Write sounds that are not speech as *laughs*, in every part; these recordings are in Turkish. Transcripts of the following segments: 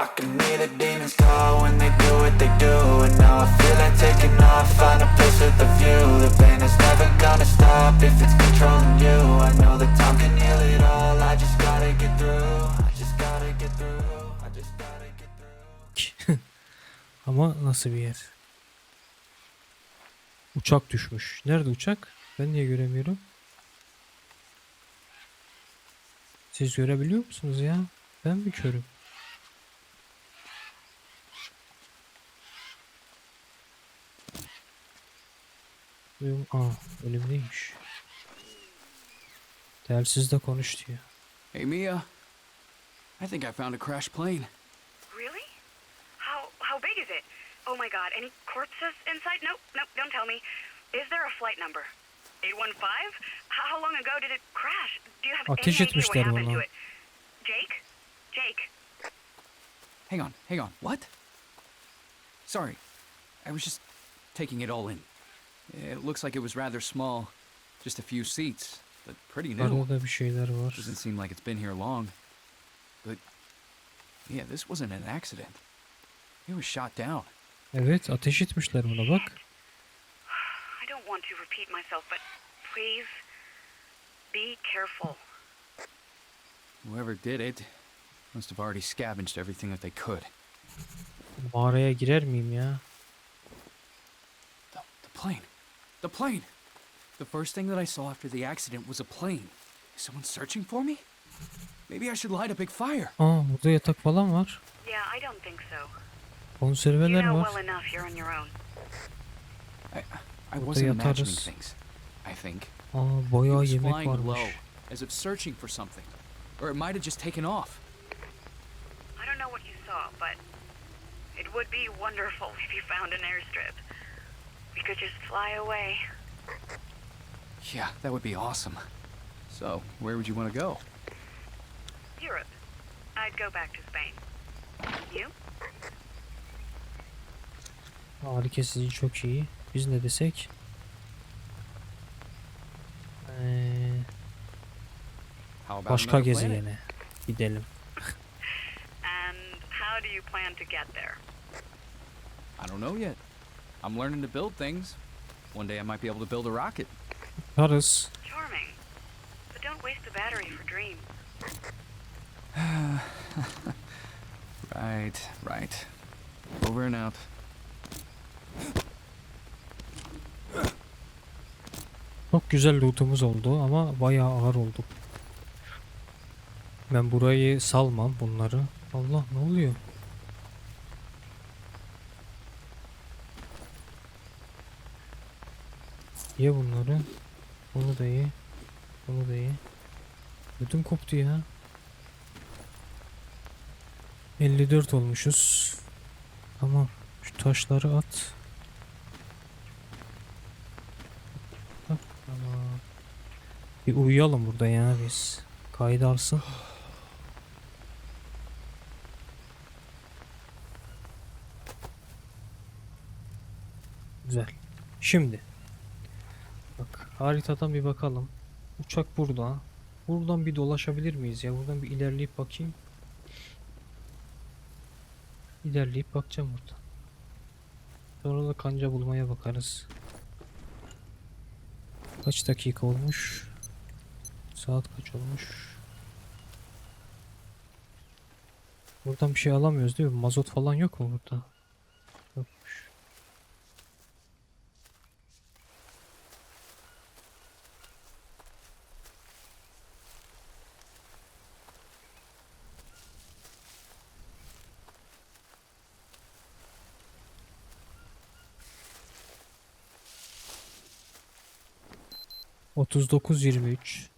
I can hear the demons call when they do what they do And now I feel like taking off, find a place with a view The pain is never gonna stop if it's controlling you I know that time can heal it all, I just gotta get through I just gotta get through, I just gotta get through *laughs* Ama nasıl bir yer? Uçak düşmüş. Nerede uçak? Ben niye göremiyorum? Siz görebiliyor musunuz ya? Ben mi körüm? Duyum- Aa, ölümlüymüş. Telsizde konuş diyor. Hey, Mia. I think I found a crashed plane. Really? How how big is it? Oh my god, any corpses inside? Nope, nope, don't tell me. Is there a flight number? 815? How, how long ago did it crash? Do you have Ateş any idea what happened ona. to it? Jake? Jake? Hang on, hang on. What? Sorry. I was just taking it all in. It looks like it was rather small. Just a few seats, but pretty new. Arada da bir şeyler var. Doesn't seem like it's been here long. But yeah, this wasn't an accident. It was shot down. Evet ateş etmişler buna bak. I don't want to repeat myself, but please be careful. Whoever did it must have already scavenged everything that they could. Mağaraya girer miyim ya? The, the plane. The plane. The first thing that I saw after the accident was a plane. Is someone searching for me? Maybe I should light a big fire. Aa burada yatak falan var. Yeah, I don't think so. You know var. well enough you're on your own. I, I wasn't imagining yatarız. things. I think. Aa It bayağı was yemek flying low, as if searching for something. Or it might have just taken off. I don't know what you saw, but it would be wonderful *laughs* if you found an airstrip. We could just fly away. Yeah, that would be awesome. So, where would you want to go? Europe. I'd go back to Spain. You? Ağrı kesici çok iyi. Biz ne desek? Ee, How about başka gezegene gidelim. And how do you plan to get there? I don't know yet. I'm learning to build things. One day I might be able to build a rocket. Yaparız. Charming. But don't waste the battery for dreams. *sighs* Right, right. Over and out. Çok güzel lootumuz oldu ama bayağı ağır olduk. Ben burayı salmam bunları. Allah ne oluyor? Ye bunları. Bunu da ye. Bunu da ye. Ödüm koptu ya. 54 olmuşuz. Tamam. Şu taşları at. Tamam. Bir uyuyalım burada ya biz. Kaydı alsın. Güzel. Şimdi. Haritadan bir bakalım. Uçak burada. Buradan bir dolaşabilir miyiz ya? Buradan bir ilerleyip bakayım. İlerleyip bakacağım buradan. Sonra da kanca bulmaya bakarız. Kaç dakika olmuş? Saat kaç olmuş? Buradan bir şey alamıyoruz değil mi? Mazot falan yok mu burada? 39 23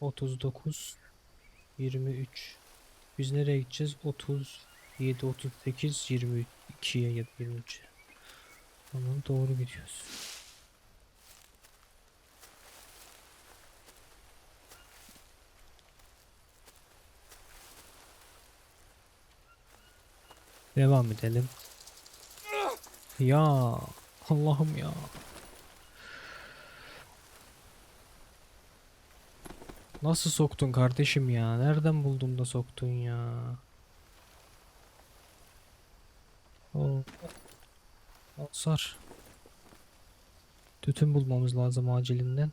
39 23 Biz nereye gideceğiz? 37 38 22'ye ya da 23. Tamam doğru gidiyoruz. Devam edelim. Ya Allah'ım ya. Nasıl soktun kardeşim ya? Nereden buldum da soktun ya? Ol. Sar. Tütün bulmamız lazım acilinden.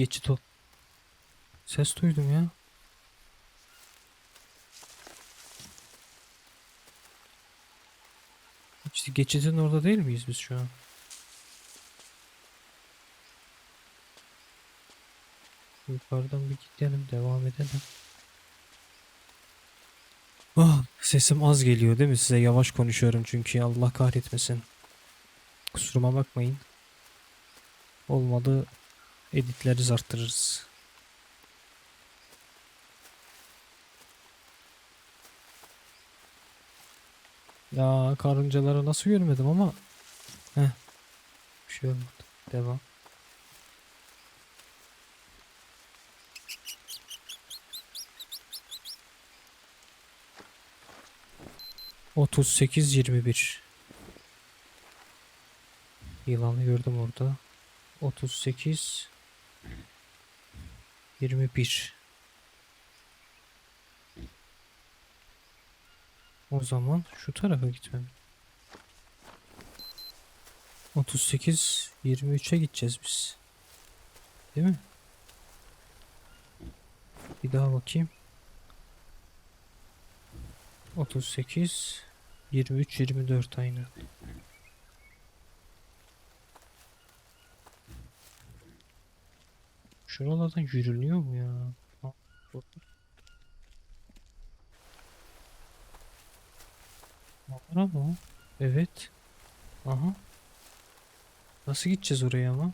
Geçit ol. Ses duydum ya. İşte geçitin orada değil miyiz biz şu an? Yukarıdan bir gidelim, devam edelim. Ah, sesim az geliyor değil mi? Size yavaş konuşuyorum çünkü Allah kahretmesin. Kusuruma bakmayın. Olmadı editleriz arttırırız. Ya karıncaları nasıl görmedim ama Heh. Bir şey olmadı. Devam. Otuz sekiz yirmi bir. Yılanı gördüm orada. Otuz sekiz yirmi bir. O zaman şu tarafa gitmem. 38 23'e gideceğiz biz. Değil mi? Bir daha bakayım. 38 23 24 aynı. Şuralardan yürünüyor mu ya? Mağara mı? Evet. Aha. Nasıl gideceğiz oraya ama?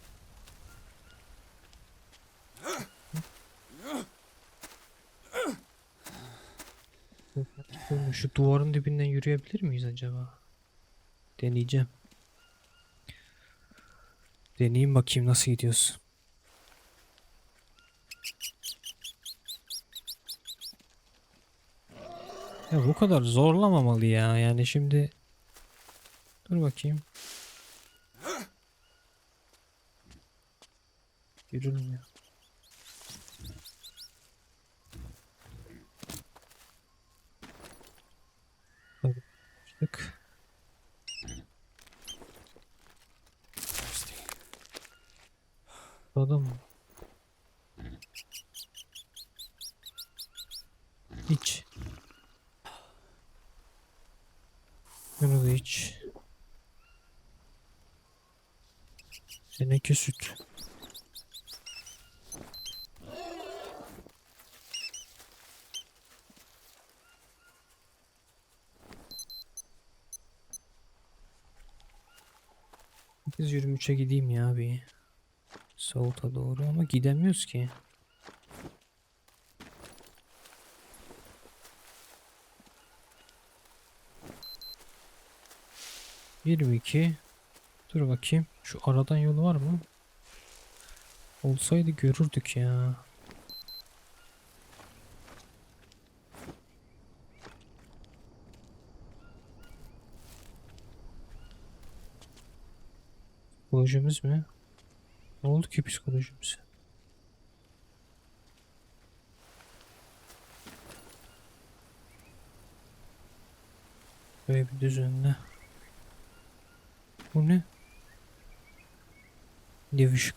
Şu duvarın dibinden yürüyebilir miyiz acaba? Deneyeceğim. Deneyeyim bakayım nasıl gidiyoruz. Ya bu kadar zorlamamalı ya. Yani şimdi Dur bakayım. Yürülmüyor. Thirsty. Adam? İç. Bunu da iç. Seninki süt. Biz 23'e gideyim ya bir. Savuta doğru ama gidemiyoruz ki. Yirmi iki. Dur bakayım. Şu aradan yol var mı? Olsaydı görürdük ya. Psikolojimiz mi? Ne oldu ki psikolojimize? Böyle bir düzenle. Bu ne? Neviş,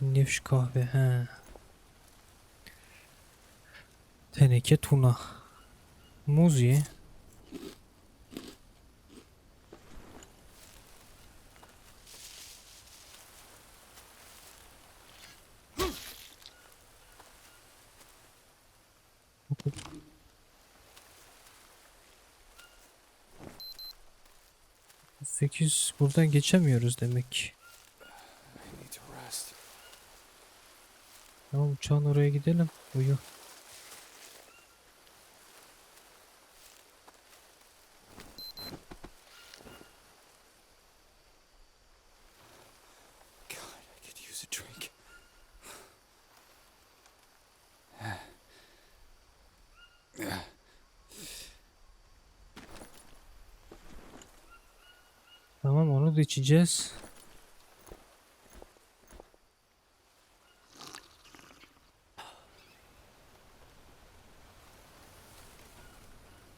neviş kahve he. Teneke tuna. Muz ye. Sekiz buradan geçemiyoruz demek. Tamam uçağın oraya gidelim. Uyu. God, I could use a drink. Burada içeceğiz.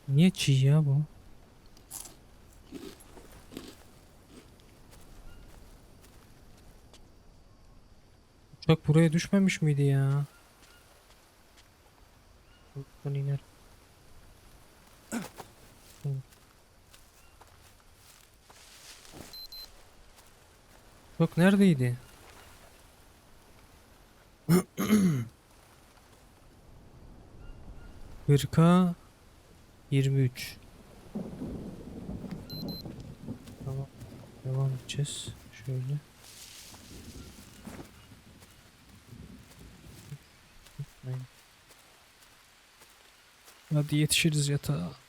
Niye çiğ ya bu? Uçak buraya düşmemiş miydi ya? Buradan iner. Uçak neredeydi? *clears throat* Hırka 23 Tamam. Devam edeceğiz. Şöyle. Hadi yetişiriz yatağa.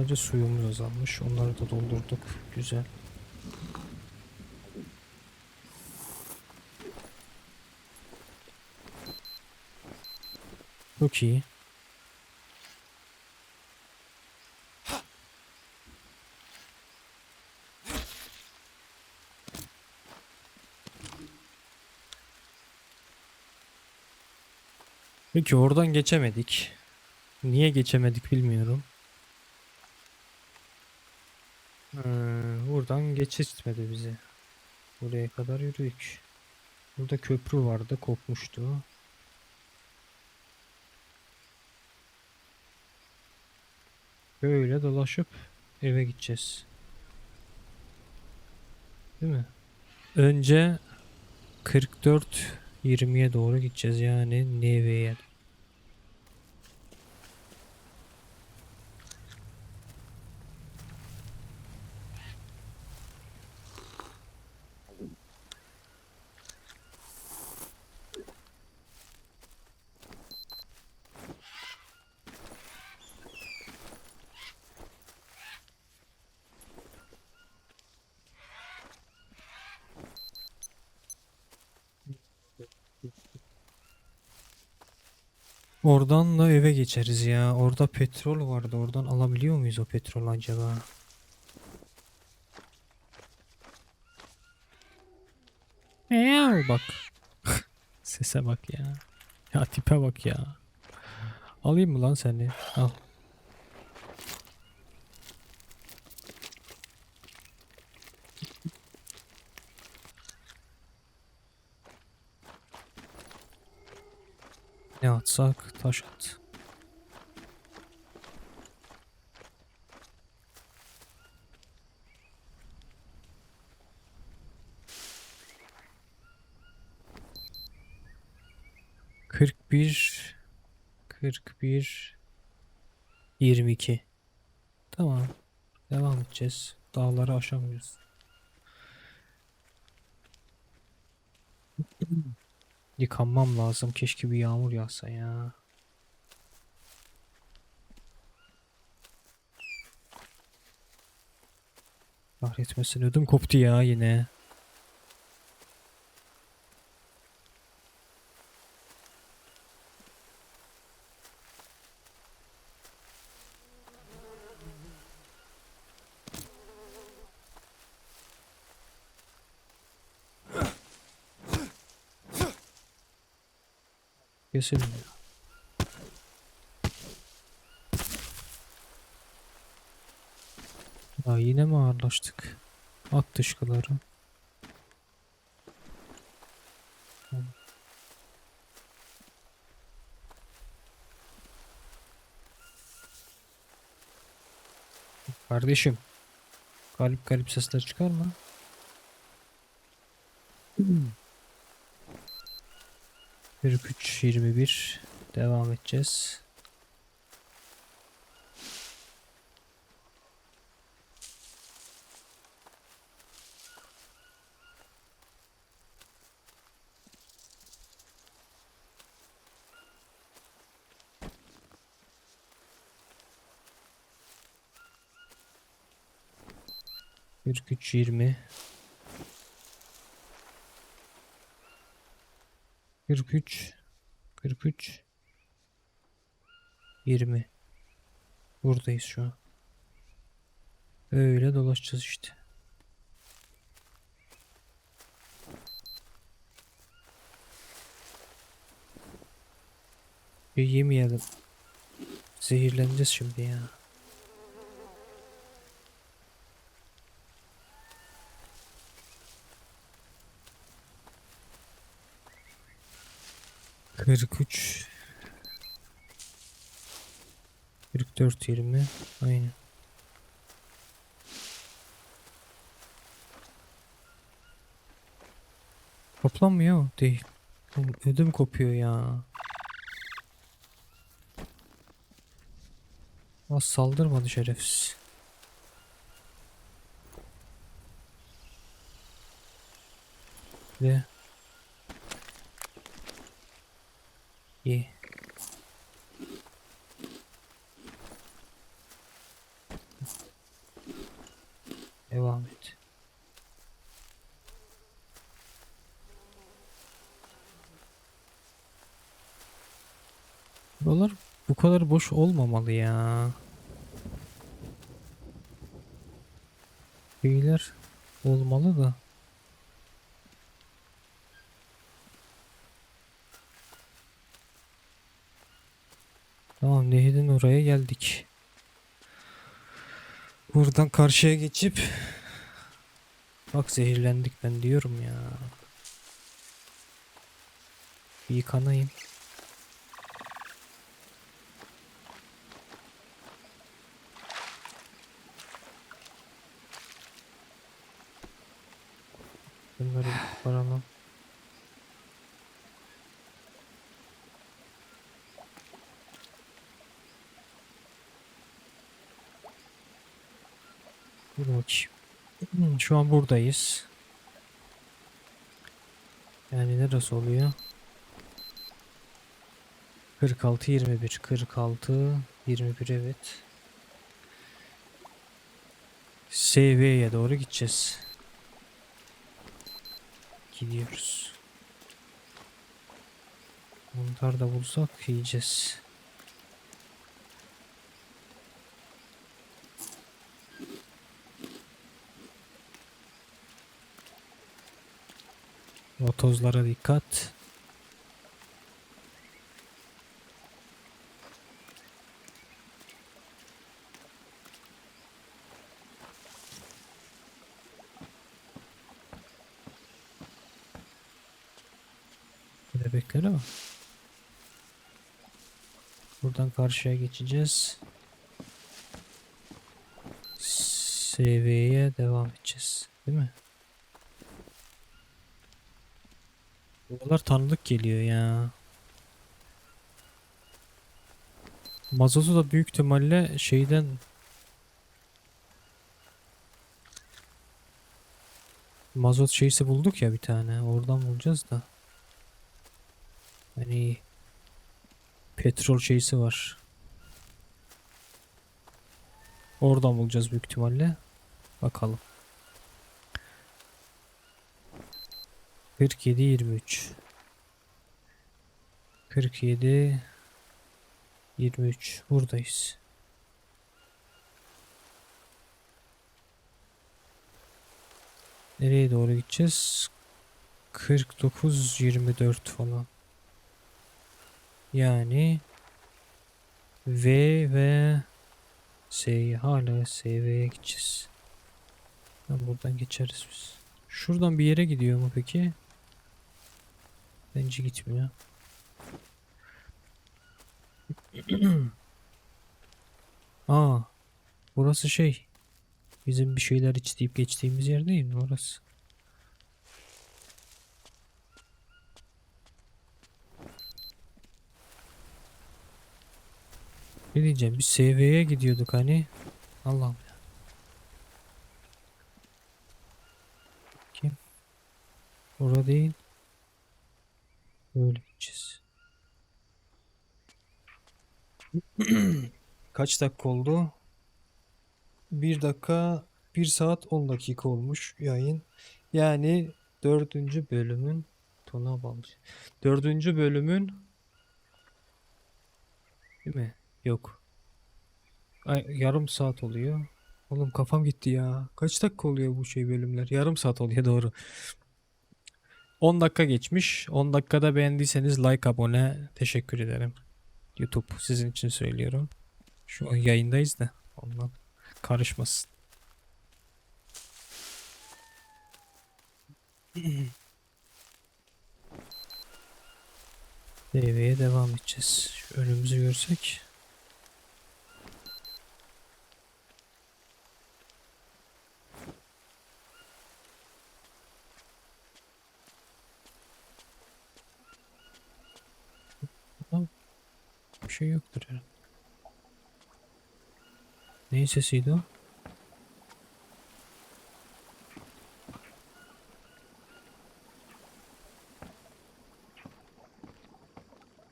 Sadece suyumuz azalmış. Onları da doldurduk. Güzel. Çok iyi. Peki oradan geçemedik. Niye geçemedik bilmiyorum. Ee, buradan geçirtmedi bizi. Buraya kadar yürüdük. Burada köprü vardı, kopmuştu. Böyle dolaşıp eve gideceğiz. Değil mi? Önce 44 20'ye doğru gideceğiz yani Neve'ye. Oradan da eve geçeriz ya. Orada petrol vardı. Oradan alabiliyor muyuz o petrol acaba? Eee bak. *laughs* Sese bak ya. Ya tipe bak ya. Alayım mı lan seni? Al. Ne atsak taş at. Kırk bir, kırk bir, yirmi iki. Tamam. Devam edeceğiz. Dağları aşamıyoruz. Yıkanmam lazım. Keşke bir yağmur yağsa ya. Kahretmesin ödüm koptu ya yine. kesin. Ya yine mi ağırlaştık? At dışkıları. Kardeşim. Galip galip sesler çıkar mı? Hmm. *clears throat* 43 21 devam edeceğiz. Kırk üç yirmi 43 43 20 Buradayız şu an. Öyle dolaşacağız işte. Bir yemeyelim. Zehirleneceğiz şimdi ya. Kırk üç. Kırk dört yirmi. Aynen. Toplanmıyor değil. Ödüm kopuyor ya. Az saldırmadı şerefsiz. Ve Ye. Devam et. Buralar bu kadar boş olmamalı ya. Şeyler olmalı da. Oraya geldik. Buradan karşıya geçip Bak zehirlendik ben diyorum ya. Bir yıkanayım. Bunları bir koparalım. Dur bakayım. Hmm, Şu an buradayız. Yani neresi oluyor? 46 21 46 21 evet. Seviyeye doğru gideceğiz. Gidiyoruz. Mantar da bulsak yiyeceğiz. O tozlara dikkat. Bebeklere bak. Buradan karşıya geçeceğiz. Seviyeye devam edeceğiz. Değil mi? Buralar tanıdık geliyor ya. Mazotu da büyük ihtimalle şeyden Mazot şeysi bulduk ya bir tane. Oradan bulacağız da. Hani petrol şeysi var. Oradan bulacağız büyük ihtimalle. Bakalım. 47 23 47 23 buradayız. Nereye doğru gideceğiz? 49 24 falan. Yani V ve S'ye hala SV'ye gideceğiz. Buradan geçeriz biz. Şuradan bir yere gidiyor mu peki? Bence gitmiyor. *clears throat* Aa, burası şey. Bizim bir şeyler içtiğip geçtiğimiz yer değil mi orası? Ne diyeceğim? Bir SV'ye gidiyorduk hani. Allah'ım ya. Kim? Orada değil. Böyle gideceğiz. *clears throat* Kaç dakika oldu? 1 dakika 1 saat 10 dakika olmuş yayın. Yani dördüncü bölümün tona bağlı. Dördüncü bölümün değil mi? Yok. Ay, yarım saat oluyor. Oğlum kafam gitti ya. Kaç dakika oluyor bu şey bölümler? Yarım saat oluyor doğru. 10 dakika geçmiş. 10 dakikada beğendiyseniz like, abone. Teşekkür ederim. YouTube sizin için söylüyorum. Şu an yayındayız da ondan karışmasın. *laughs* DV'ye devam edeceğiz. Şu önümüzü görsek. Tamam. Bir şey yoktur herhalde. Neyin sesiydi o?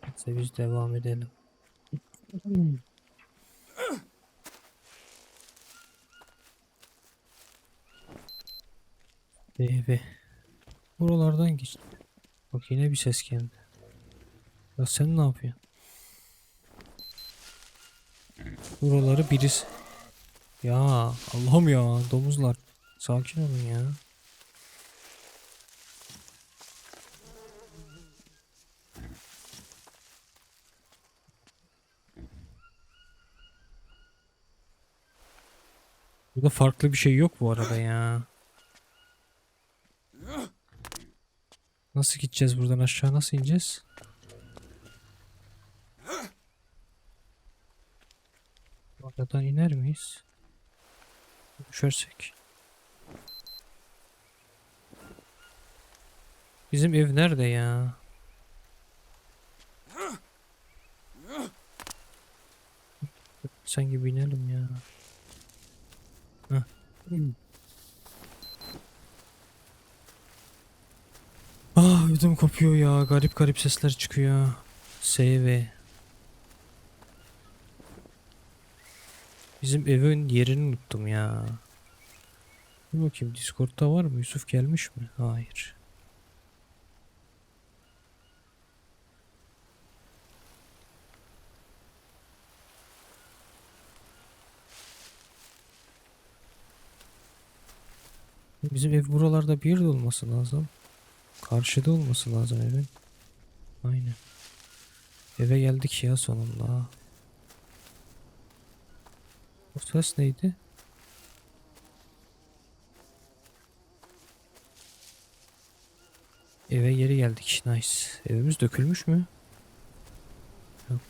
Neyse biz devam edelim. Evi. Buralardan geç. Bak yine bir ses geldi. Ya sen ne yapıyorsun? Buraları birisi... Ya Allah'ım ya domuzlar. Sakin olun ya. Burada farklı bir şey yok bu arada ya. Nasıl gideceğiz buradan aşağı nasıl ineceğiz? Oradan iner miyiz? Düşersek. Bizim ev nerede ya? Sen gibi inelim ya. Heh. Ah ödüm kopuyor ya. Garip garip sesler çıkıyor. SV. Bizim evin yerini unuttum ya. Bir bakayım Discord'da var mı? Yusuf gelmiş mi? Hayır. Bizim ev buralarda bir yerde olması lazım. Karşıda olması lazım evin. Aynen. Eve geldik ya sonunda. O ses neydi? Eve geri geldik. Nice. Evimiz dökülmüş mü? Yok.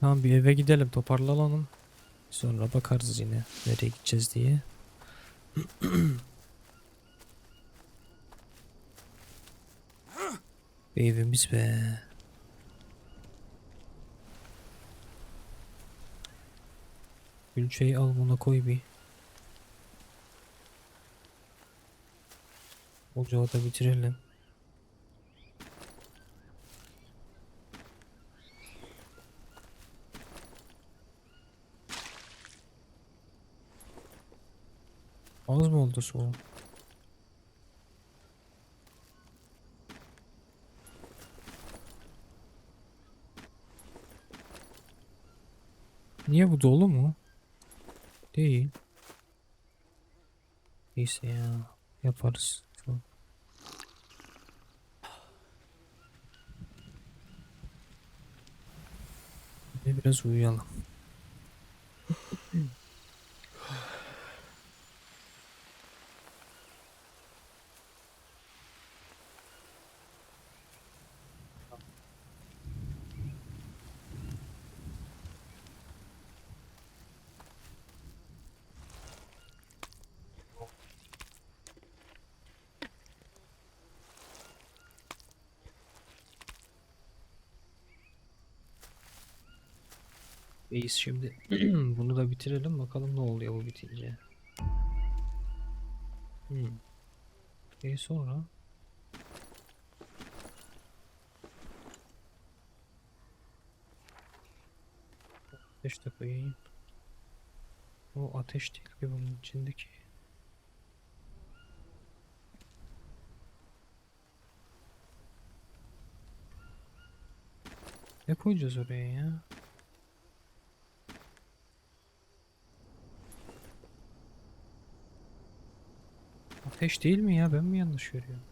Tamam bir eve gidelim toparlanalım. Sonra bakarız yine nereye gideceğiz diye. *clears throat* Evimiz be. Gülçeyi al buna koy bir. Ocağı da bitirelim. Az mı oldu su? Niye bu dolu mu? Değil. Neyse ya. Yaparız. Biraz uyuyalım. *laughs* Reis şimdi *clears throat* bunu da bitirelim bakalım ne oluyor bu bitince. Hmm. E sonra 5 dakika yayın. O ateş değil ki bunun içindeki. Ne koyacağız oraya ya? Ateş değil mi ya? Ben mi yanlış görüyorum?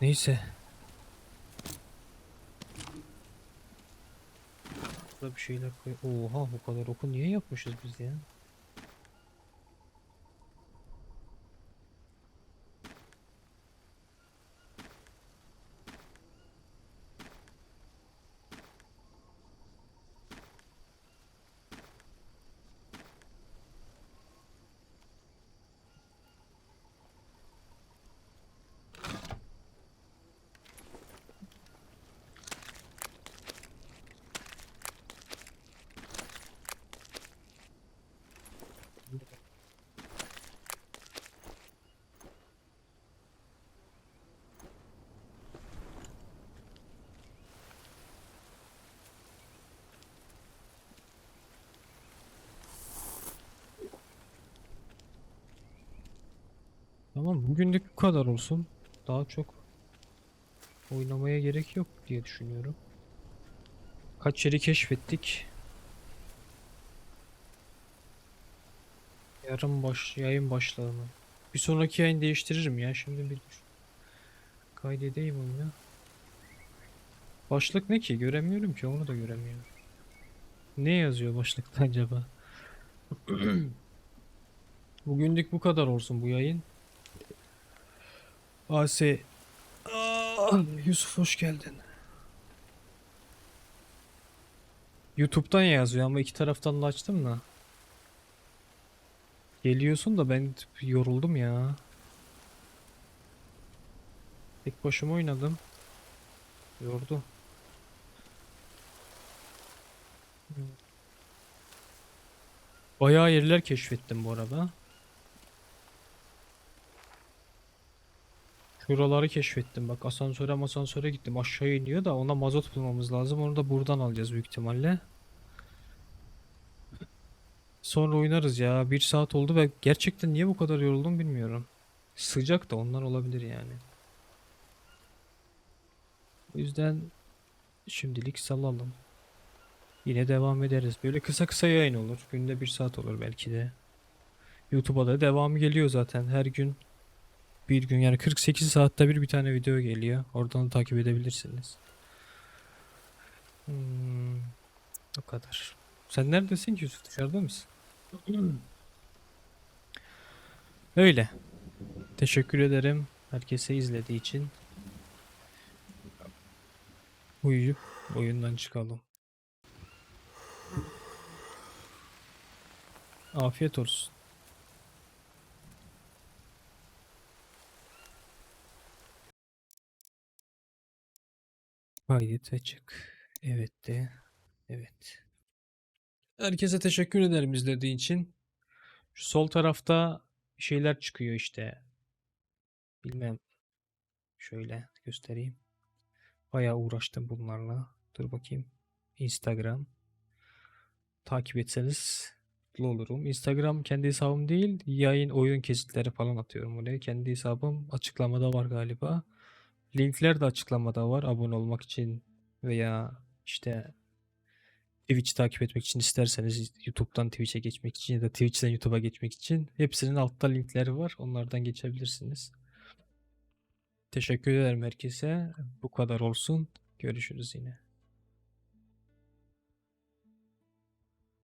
Neyse. Burada bir şeyler koy. Oha bu kadar oku niye yapmışız biz ya? Tamam bugünlük bu kadar olsun. Daha çok oynamaya gerek yok diye düşünüyorum. Kaç yeri keşfettik. Yarın baş yayın başlığını. Bir sonraki yayın değiştiririm ya. Şimdi bir kaydedeyim onu ya. Başlık ne ki? Göremiyorum ki. Onu da göremiyorum. Ne yazıyor başlıkta acaba? *clears throat* Bugünlük bu kadar olsun bu yayın. AS Aa, Yusuf hoş geldin. YouTube'dan yazıyor ama iki taraftan da açtım da. Geliyorsun da ben yoruldum ya. Tek başıma oynadım. Yordu. Bayağı yerler keşfettim bu arada. Şuraları keşfettim. Bak asansöre asansöre gittim. Aşağı iniyor da ona mazot bulmamız lazım. Onu da buradan alacağız büyük ihtimalle. Sonra oynarız ya. Bir saat oldu ve gerçekten niye bu kadar yoruldum bilmiyorum. Sıcak da ondan olabilir yani. O yüzden şimdilik salalım. Yine devam ederiz. Böyle kısa kısa yayın olur. Günde bir saat olur belki de. YouTube'a da devamı geliyor zaten. Her gün bir gün yani 48 saatte bir bir tane video geliyor. Oradan da takip edebilirsiniz. Hmm, o kadar. Sen neredesin ki Yusuf? Dışarıda mısın? *clears throat* Öyle. Teşekkür ederim herkese izlediği için. Uyuyup oyundan çıkalım. Afiyet olsun. Kaydet ve. Evet de. Evet. Herkese teşekkür ederim izlediği için. Şu sol tarafta şeyler çıkıyor işte. Bilmem. Şöyle göstereyim. Bayağı uğraştım bunlarla. Dur bakayım. Instagram. Takip etseniz mutlu olurum. Instagram kendi hesabım değil. Yayın oyun kesitleri falan atıyorum oraya. Kendi hesabım açıklamada var galiba. Linkler de açıklamada var abone olmak için veya işte Twitch takip etmek için isterseniz YouTube'dan Twitch'e geçmek için ya da Twitch'ten YouTube'a geçmek için hepsinin altta linkleri var. Onlardan geçebilirsiniz. Teşekkür ederim herkese. Bu kadar olsun. Görüşürüz yine.